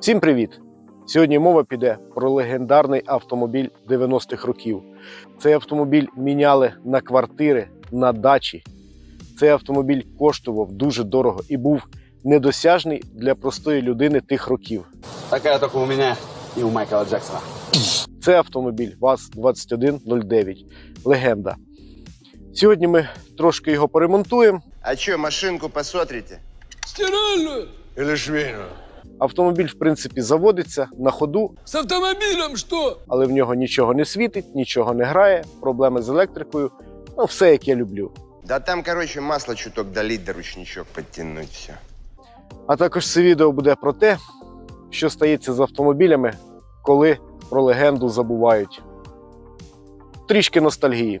Всім привіт! Сьогодні мова піде про легендарний автомобіль 90-х років. Цей автомобіль міняли на квартири, на дачі. Цей автомобіль коштував дуже дорого і був недосяжний для простої людини тих років. Такая только у меня и у Майкла Джексона. Це автомобіль ВАЗ-2109. Легенда. Сьогодні ми трошки його поремонтуємо. А чё, машинку посмотрите? Стиральную? Или швейную? Автомобіль, в принципі, заводиться на ходу, С автомобилем что? але в нього нічого не світить, нічого не грає, проблеми з електрикою. Ну, все як я люблю. Да там, короче, масло чуток долить, да ручничок подтянуть, все. А також це відео буде про те, що стається з автомобілями, коли про легенду забувають. Трішки ностальгії.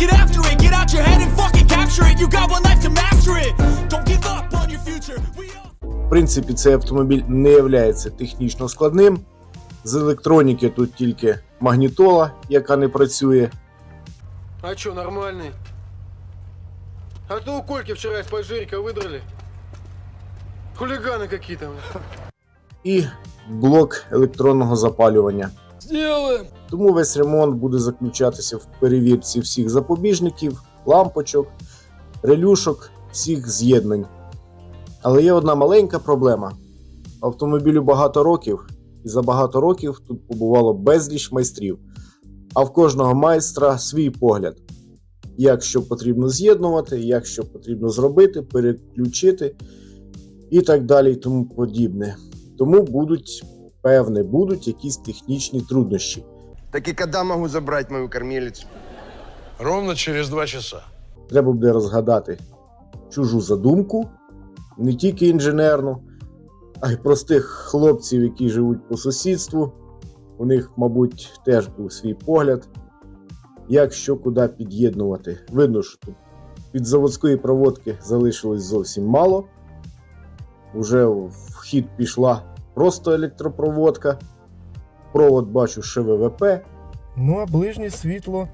Get after it, get out your head and fucking capture it. You got one life to master it. Don't give up on your future. We all. В принципі, цей автомобіль не є технічно складним. З електроніки тут тільки магнітола, яка не працює. А чё, нормальный? А то у Кольки вчера из-под жирика выдрали. Хулиганы какие-то. бля. і блок електронного запалювання. Сделаем. Тому весь ремонт буде заключатися в перевірці всіх запобіжників, лампочок, релюшок, всіх з'єднань. Але є одна маленька проблема: автомобілю багато років, і за багато років тут побувало безліч майстрів. А в кожного майстра свій погляд. Як що потрібно з'єднувати, як що потрібно зробити, переключити і так далі, і тому подібне. Тому будуть, певне, будуть якісь технічні труднощі. Так и когда могу забрать мою кормилицу? Ровно через два часа. треба буде розгадати чужу задумку, не тільки інженерну, а й простих хлопців, які живуть по сусідству. У них, мабуть, теж був свій погляд, як що куди під'єднувати. Видно, що тут від заводської проводки залишилось зовсім мало. Уже в хід пішла просто електропроводка. Провод бачу ще ВВП. Ну, а ближнє світло.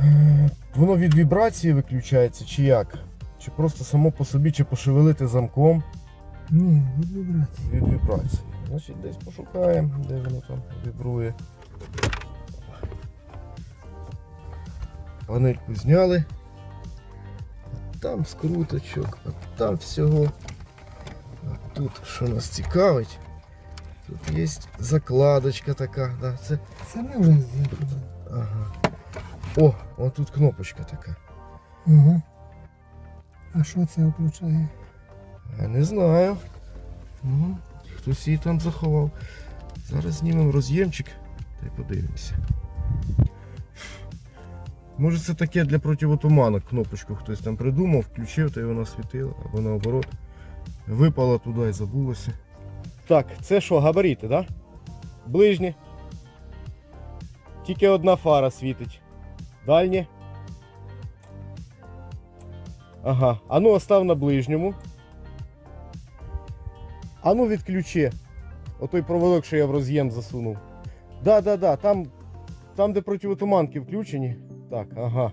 е, Воно від вібрації виключається, чи як? Чи просто само по собі, чи пошевелити замком? Ні, від вібрації. Від вібрації. Значить, десь пошукаємо, де воно там вібрує. Панельку зняли. Там скруточок, а там всього. Тут що нас цікавить? Тут є закладочка така. Да, це, Це ми вже з'їхали. ага. О, отут кнопочка така. Ага. А що це включає? Я не знаю. Ну, хтось її там заховав. Зараз знімемо роз'ємчик та й подивимося. Може це таке для противотуманок кнопочку хтось там придумав, включив та й вона світила, або наоборот. Випала туди і забулося. Так, це що, габарити, так? Да? Ближні. Тільки одна фара світить. Дальні. Ага. А ну остав на ближньому. А ну відключи. Отой проводок, що я в роз'єм засунув. Да, да, да, там, там, де противотуманки включені. Так, ага.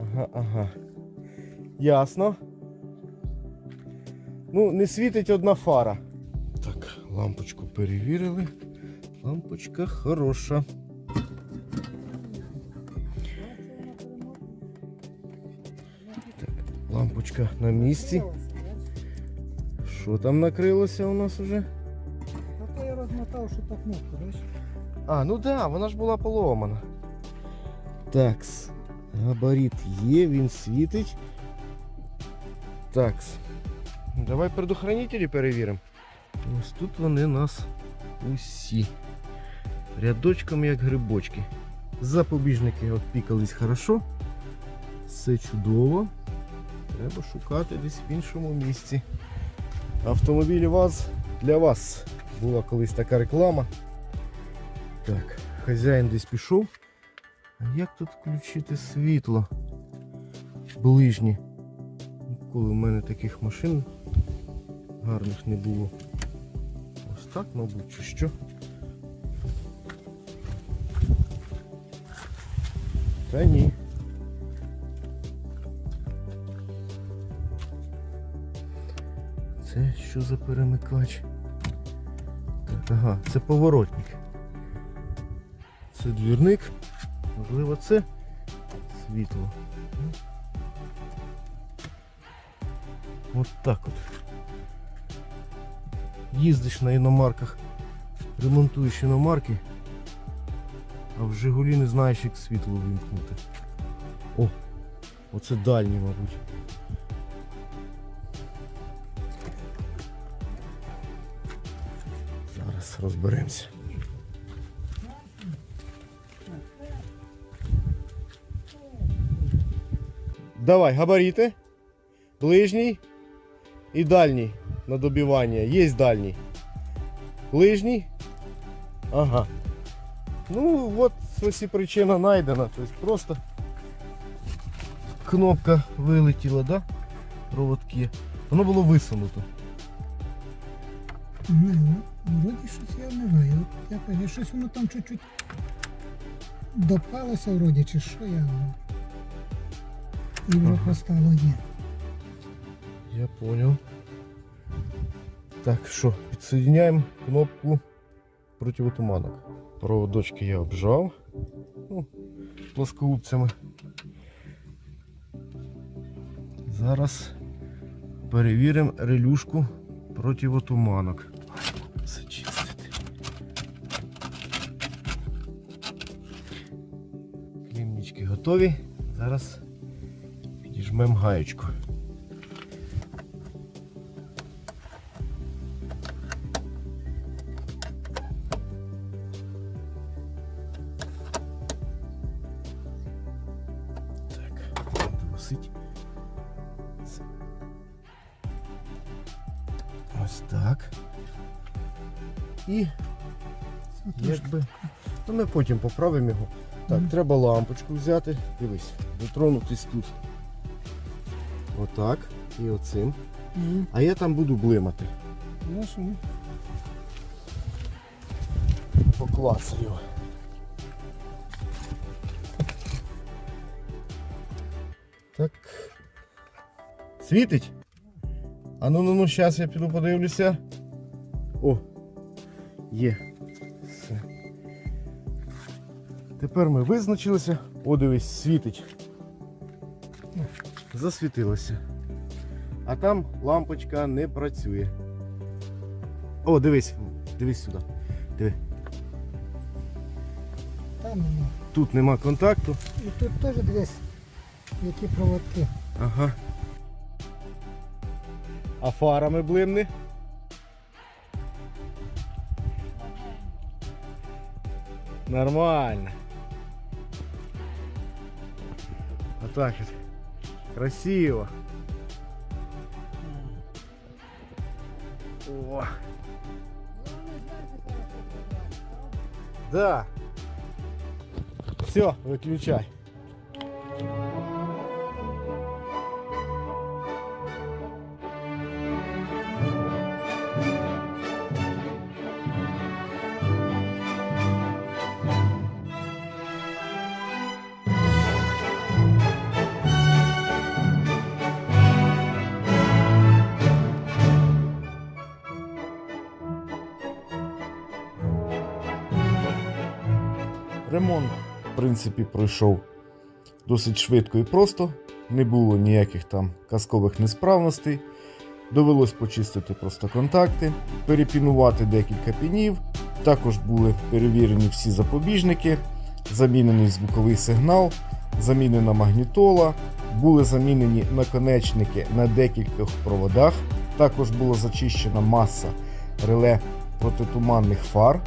Ага, ага. Ясно. Ну, не світить одна фара. Так, лампочку перевірили. Лампочка хороша. Так, лампочка на місці. Що там накрилося у нас уже? А то я розмотав, що так кнопка, бачиш? А, ну да, вона ж була поломана. Такс. Габарит є, він світить. Такс. Давай предохранителі перевіримо. Ось тут вони нас усі. Рядочком як грибочки. Запобіжники обпікались хорошо. Все чудово. Треба шукати десь в іншому місці. Автомобіль ВАЗ для вас. Була колись така реклама. Так, хазяїн десь пішов. А як тут включити світло? Ближні. Ніколи в мене таких машин гарних не було. Ось так, мабуть, чи що. Та ні. Це що за перемикач? Так, ага, це поворотник. Це двірник. Можливо, це світло. От так от. Їздиш на іномарках, ремонтуєш іномарки, а в Жигулі не знаєш, як світло вимкнути. О, оце дальній, мабуть. Зараз розберемося. Давай, габарити. Ближній і дальній на добивання. Є дальній. Ближній. Ага. Ну, от ось і причина знайдена. Тобто просто кнопка вилетіла, да? Проводки. Воно було висунуто. Не, ну, вроді щось я не знаю. Я кажу, щось воно там чуть-чуть допалося вроді, чи що я. І вже Ага. постало є. Я понял. Так, що, підсоединяємо кнопку противотуманок. Проводочки я обжав. Ну, плоскогубцями. Зараз перевіримо релюшку противотуманок. Зачистити. Клімнички готові. Зараз підіжмемо гаєчку. Досить. Ось так. І якби. Ну ми потім поправимо його. Так, Мгм. треба лампочку взяти. Дивись, дотронутись тут. Отак. І оцим. Мгм. А я там буду блимати. Поклацаю. Світить? А ну ну ну, зараз я піду подивлюся. О, є. Все. Тепер ми визначилися. О, дивись, світить. Засвітилося. А там лампочка не працює. О, дивись, дивись сюди. Диви. там нема. Тут нема контакту. І тут теж десь які проводки. Ага. А фарами блимни? Нормально. Отак от. Красиво. О. Да. Все, выключай. Ремонт, в принципі, пройшов досить швидко і просто. Не було ніяких там казкових несправностей. Довелось почистити просто контакти, перепінувати декілька пінів. Також були перевірені всі запобіжники, замінений звуковий сигнал, замінена магнітола, були замінені наконечники на декількох проводах. Також була зачищена маса реле протитуманних фар.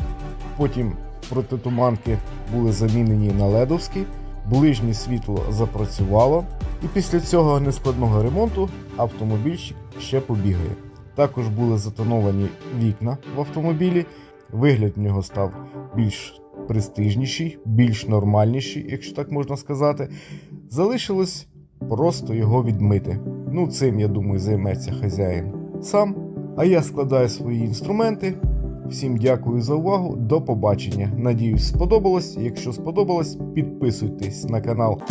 Потім протитуманки були замінені на ледовські, ближнє світло запрацювало, і після цього нескладного ремонту автомобільщик ще побігає. Також були затоновані вікна в автомобілі, вигляд в нього став більш престижніший, більш нормальніший, якщо так можна сказати. Залишилось просто його відмити. Ну, цим, я думаю, займеться хазяїн сам. А я складаю свої інструменти. Всім дякую за увагу. До побачення. Надіюсь, сподобалось. Якщо сподобалось, підписуйтесь на канал.